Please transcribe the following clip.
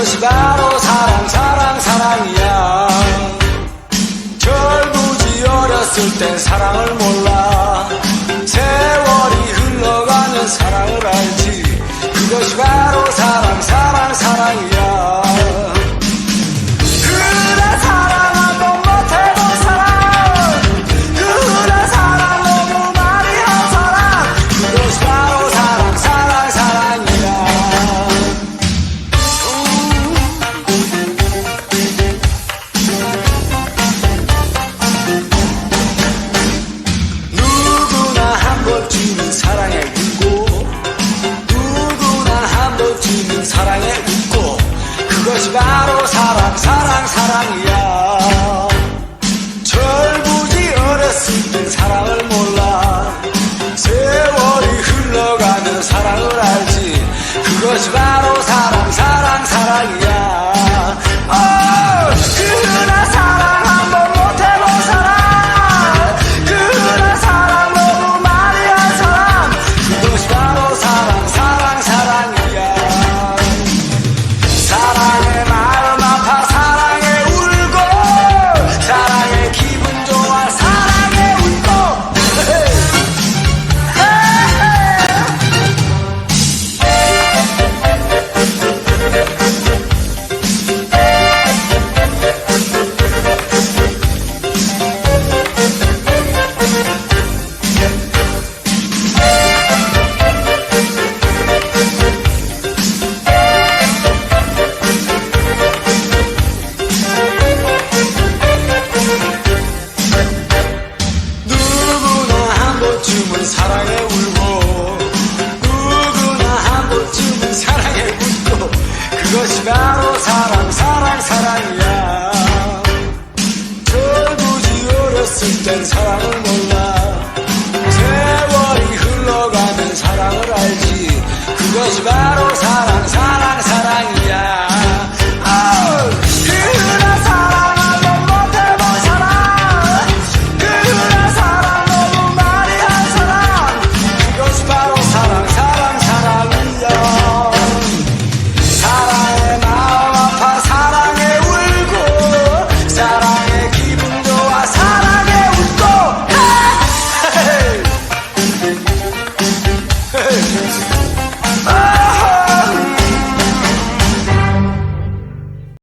그것이 바로 사랑 사랑 사랑이야. 철부지 어렸을 땐 사랑을 몰라. 세월이 흘러가면 사랑을 알지. 그것이 바로 사랑 사랑 사랑이야. 그것이 바로 사랑 사랑 사랑이야. 철부지 어렸을 땐 사랑을 몰라.